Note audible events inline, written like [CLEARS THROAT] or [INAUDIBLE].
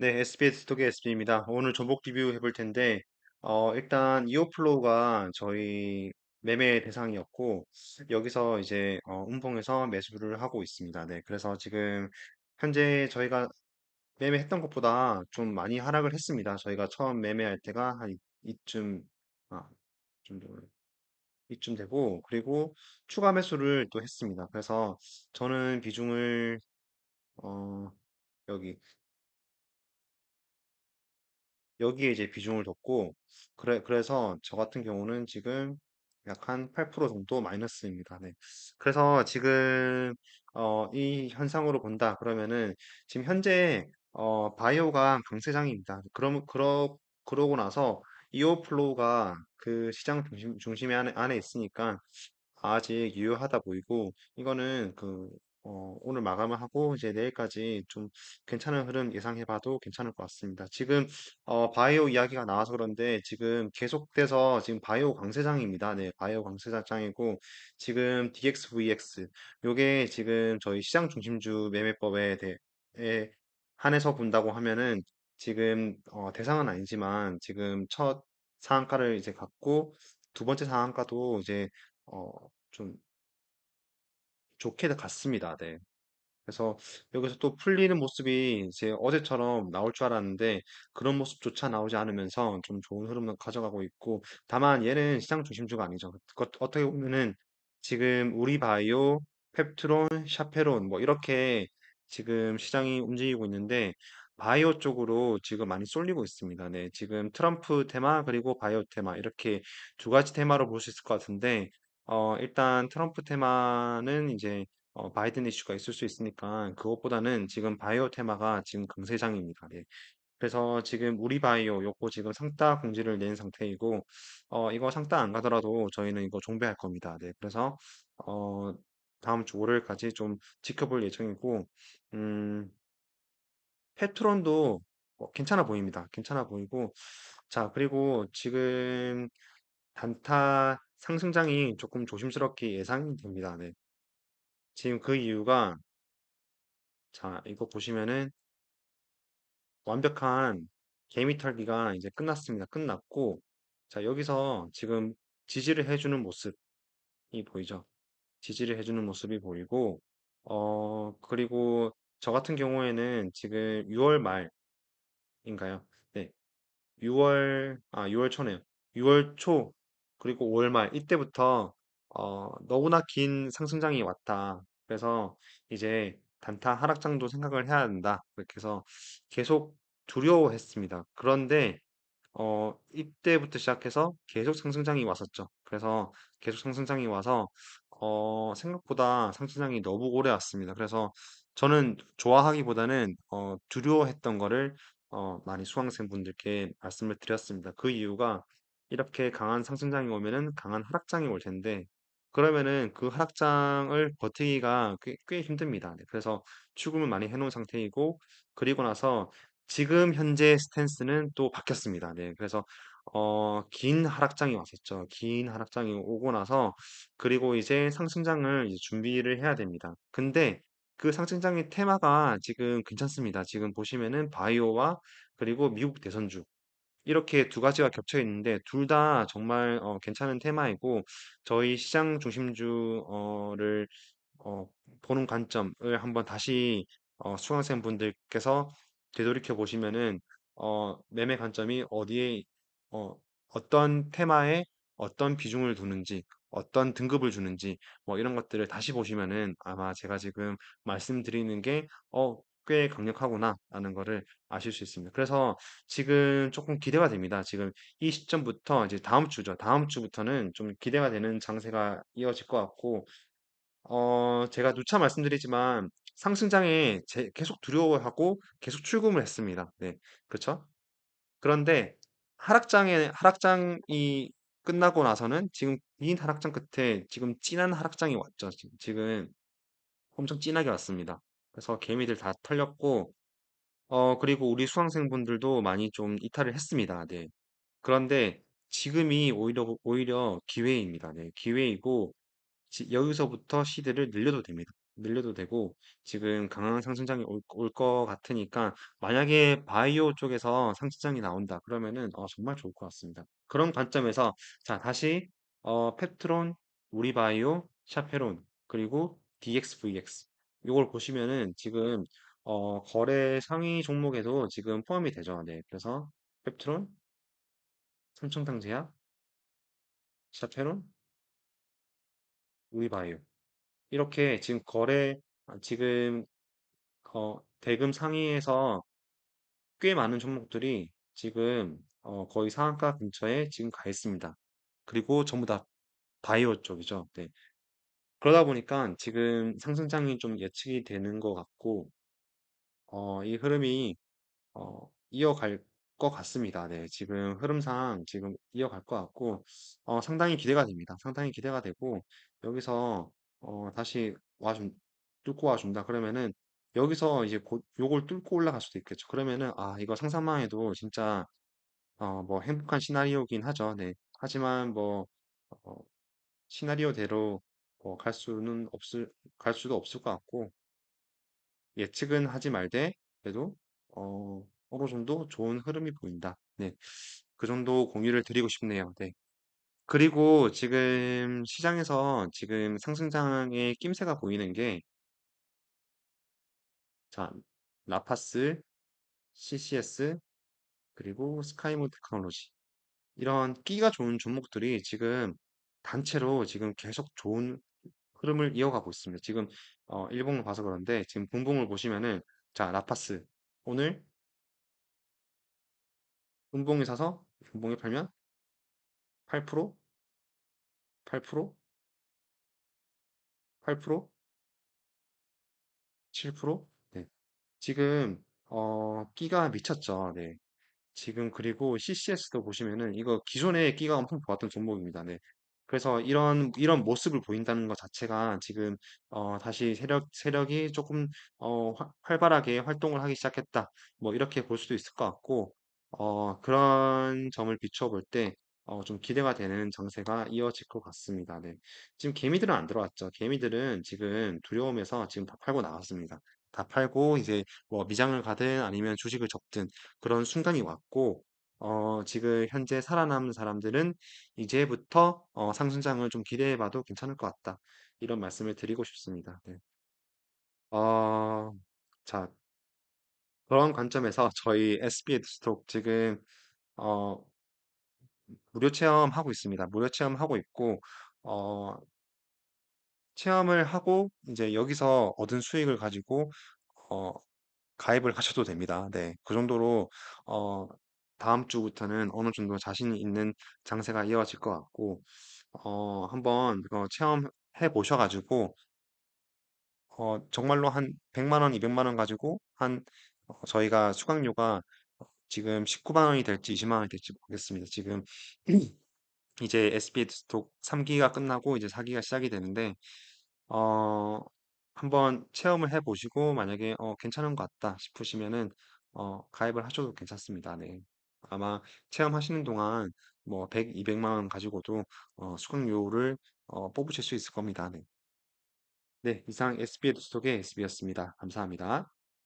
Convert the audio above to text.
네, SBS 톡의 SB입니다. 오늘 전복 리뷰 해볼 텐데, 어, 일단 이오플로우가 저희 매매 대상이었고, 여기서 이제 어, 음봉에서 매수를 하고 있습니다. 네, 그래서 지금 현재 저희가 매매했던 것보다 좀 많이 하락을 했습니다. 저희가 처음 매매할 때가 한 이- 이쯤, 아, 좀 더- 이쯤 되고, 그리고 추가 매수를 또 했습니다. 그래서 저는 비중을, 어, 여기 여기에 이제 비중을 뒀고, 그래, 그래서 저 같은 경우는 지금 약 한 8% 정도 마이너스입니다. 네. 그래서 지금, 어, 이 현상으로 본다. 그러면은, 지금 현재, 어, 바이오가 강세장입니다. 그럼, 그러, 그러고 나서, 이오플로우가 그 시장 중심, 중심에 안에, 안에 있으니까, 아직 유효하다 보이고, 이거는 그, 어, 오늘 마감을 하고, 이제 내일까지 좀 괜찮은 흐름 예상해 봐도 괜찮을 것 같습니다. 지금, 어, 바이오 이야기가 나와서 그런데, 지금 계속돼서 지금 바이오 강세장입니다. 네, 바이오 강세장이고, 지금 DXVX, 요게 지금 저희 시장 중심주 매매법에 대해 한해서 본다고 하면은, 지금, 어, 대상은 아니지만, 지금 첫 상한가를 이제 갖고, 두 번째 상한가도 이제 어, 좀 좋게 갔습니다. 네. 그래서 여기서 또 풀리는 모습이 이제 어제처럼 나올 줄 알았는데 그런 모습조차 나오지 않으면서 좀 좋은 흐름을 가져가고 있고 다만 얘는 시장 중심주가 아니죠. 그- 어떻게 보면은 지금 우리바이오, 펩트론, 샤페론 뭐 이렇게 지금 시장이 움직이고 있는데 바이오 쪽으로 지금 많이 쏠리고 있습니다. 네, 지금 트럼프 테마 그리고 바이오 테마 이렇게 두 가지 테마로 볼 수 있을 것 같은데 어, 일단 트럼프 테마는 이제 어, 바이든 이슈가 있을 수 있으니까 그것보다는 지금 바이오 테마가 지금 강세장입니다. 네. 그래서 지금 우리 바이오 요거 지금 상따 공지를 낸 상태이고 어, 이거 상따 안 가더라도 저희는 이거 종배할 겁니다. 네. 그래서 어, 다음 주 월요일까지 좀 지켜볼 예정이고 음, 페트론도 어, 괜찮아 보입니다. 괜찮아 보이고 자, 그리고 지금 단타 상승장이 조금 조심스럽게 예상이 됩니다. 네. 지금 그 이유가 자, 이거 보시면은 완벽한 개미 털기가 이제 끝났습니다. 끝났고, 자, 여기서 지금 지지를 해주는 모습이 보이죠? 지지를 해주는 모습이 보이고, 어, 그리고 저 같은 경우에는 지금 6월 말인가요? 네. 6월, 아, 6월 초네요. 6월 초, 그리고 5월 말, 이때부터, 어, 너무나 긴 상승장이 왔다. 그래서 이제 단타 하락장도 생각을 해야 된다. 그렇게 해서 계속 두려워했습니다. 그런데, 어, 이때부터 시작해서 계속 상승장이 왔었죠. 그래서 계속 상승장이 와서, 어, 생각보다 상승장이 너무 오래 왔습니다. 그래서 저는 좋아하기보다는, 어, 두려워했던 거를 어, 많이 수강생 분들께 말씀을 드렸습니다. 그 이유가 이렇게 강한 상승장이 오면은 강한 하락장이 올 텐데, 그러면은 그 하락장을 버티기가 꽤, 꽤 힘듭니다. 네, 그래서 추금을 많이 해놓은 상태이고, 그리고 나서 지금 현재 스탠스는 또 바뀌었습니다. 네, 그래서 어, 긴 하락장이 왔었죠. 긴 하락장이 오고 나서, 그리고 이제 상승장을 이제 준비를 해야 됩니다. 근데 그 상승장의 테마가 지금 괜찮습니다. 지금 보시면은 바이오와 그리고 미국 대선주 이렇게 두 가지가 겹쳐 있는데 둘 다 정말 어, 괜찮은 테마이고 저희 시장 중심주를 어, 보는 관점을 한번 다시 어, 수강생 분들께서 되돌이켜 보시면은 어, 매매 관점이 어디에 어, 어떤 테마에 어떤 비중을 두는지 어떤 등급을 주는지 뭐 이런 것들을 다시 보시면은 아마 제가 지금 말씀드리는 게 어, 꽤 강력하구나 라는 거를 아실 수 있습니다. 그래서 지금 조금 기대가 됩니다. 지금 이 시점부터 이제 다음 주죠. 다음 주부터는 좀 기대가 되는 장세가 이어질 것 같고 어, 제가 누차 말씀드리지만 상승장에 제- 계속 두려워하고 계속 출금을 했습니다. 네, 그렇죠? 그런데 하락장에 하락장이 끝나고 나서는 지금 긴 하락장 끝에 지금 진한 하락장이 왔죠. 지금, 지금 엄청 진하게 왔습니다. 그래서 개미들 다 털렸고 어, 그리고 우리 수강생분들도 많이 좀 이탈을 했습니다. 네. 그런데 지금이 오히려 오히려 기회입니다. 네, 기회이고 지- 여기서부터 시드를 늘려도 됩니다. 늘려도 되고 지금 강한 상승장이 올, 올것 같으니까 만약에 바이오 쪽에서 상승장이 나온다 그러면은 어, 정말 좋을 것 같습니다. 그런 관점에서 자 다시 어, 펩트론, 우리바이오, 샤페론 그리고 DXVX 이걸 보시면은 지금 어, 거래 상위 종목에도 지금 포함이 되죠. 네, 그래서 펩트론, 삼성당제약, 샤페론, 우리바이오 이렇게 지금 거래 아, 지금 어, 대금 상위에서 꽤 많은 종목들이 지금 어, 거의 상한가 근처에 지금 가 있습니다. 그리고 전부 다 바이오 쪽이죠. 네. 그러다 보니까 지금 상승장이 좀 예측이 되는 것 같고 어, 이 흐름이 어, 이어갈 것 같습니다. 네, 지금 흐름상 지금 이어갈 것 같고, 어, 상당히 기대가 됩니다. 상당히 기대가 되고, 여기서, 어, 다시 와 준, 뚫고 와 준다. 그러면은, 여기서 이제 곧 요걸 뚫고 올라갈 수도 있겠죠. 그러면은, 아, 이거 상상만 해도 진짜, 어, 뭐 행복한 시나리오긴 하죠. 네. 하지만 뭐, 어, 시나리오대로 뭐 갈 수는 없을, 갈 수도 없을 것 같고, 예측은 하지 말되 그래도 어, 어느 정도 좋은 흐름이 보인다. 네. 그 정도 공유를 드리고 싶네요. 네. 그리고 지금 시장에서 지금 상승장의 낌새가 보이는 게 자, 라파스, CCS 그리고 스카이모 테크놀로지 이런 끼가 좋은 종목들이 지금 단체로 지금 계속 좋은 흐름을 이어가고 있습니다. 지금 어, 일봉을 봐서 그런데 지금 분봉을 보시면은 자, 라파스 오늘 분봉에 사서 분봉에 팔면 8%, 8%, 8%, 7%? 네. 지금 어 끼가 미쳤죠. 네. 지금 그리고 CCS도 보시면은 이거 기존에 끼가 엄청 좋았던 종목입니다. 네. 그래서 이런 이런 모습을 보인다는 것 자체가 지금 어 다시 세력 세력이 조금 어 화- 활발하게 활동을 하기 시작했다. 뭐 이렇게 볼 수도 있을 것 같고 어 그런 점을 비춰볼 때 어, 좀 기대가 되는 장세가 이어질 것 같습니다. 네. 지금 개미들은 안 들어왔죠. 개미들은 지금 두려움에서 지금 다 팔고 나왔습니다. 다 팔고 이제 뭐 미장을 가든 아니면 주식을 접든 그런 순간이 왔고, 어, 지금 현재 살아남은 사람들은 이제부터 어, 상승장을 좀 기대해봐도 괜찮을 것 같다. 이런 말씀을 드리고 싶습니다. 네. 어, 자, 그런 관점에서 저희 SB 스톡 지금 어, 무료 체험하고 있습니다. 무료 체험하고 있고, 어, 체험을 하고 이제 여기서 얻은 수익을 가지고 어, 가입을 하셔도 됩니다. 네. 그 정도로 어, 다음 주부터는 어느 정도 자신 있는 장세가 이어질 것 같고 어, 한번 어, 체험해 보셔 가지고 어, 정말로 한 100만 원, 200만 원 가지고 한 어, 저희가 수강료가 지금 19만 원이 될지 20만 원이 될지 모르겠습니다. 지금 [CLEARS THROAT] 이제 SB 스톡 3 기가 끝나고 이제 4 기가 시작이 되는데 어, 한번 체험을 해 보시고 만약에 어, 괜찮은 것 같다 싶으시면은 어, 가입을 하셔도 괜찮습니다. 네. 아마 체험하시는 동안 뭐 100, 200만 원 가지고도 어, 수강료를 어, 뽑으실 수 있을 겁니다. 네. 네, 이상 SB의 스톡의 SB였습니다. 감사합니다.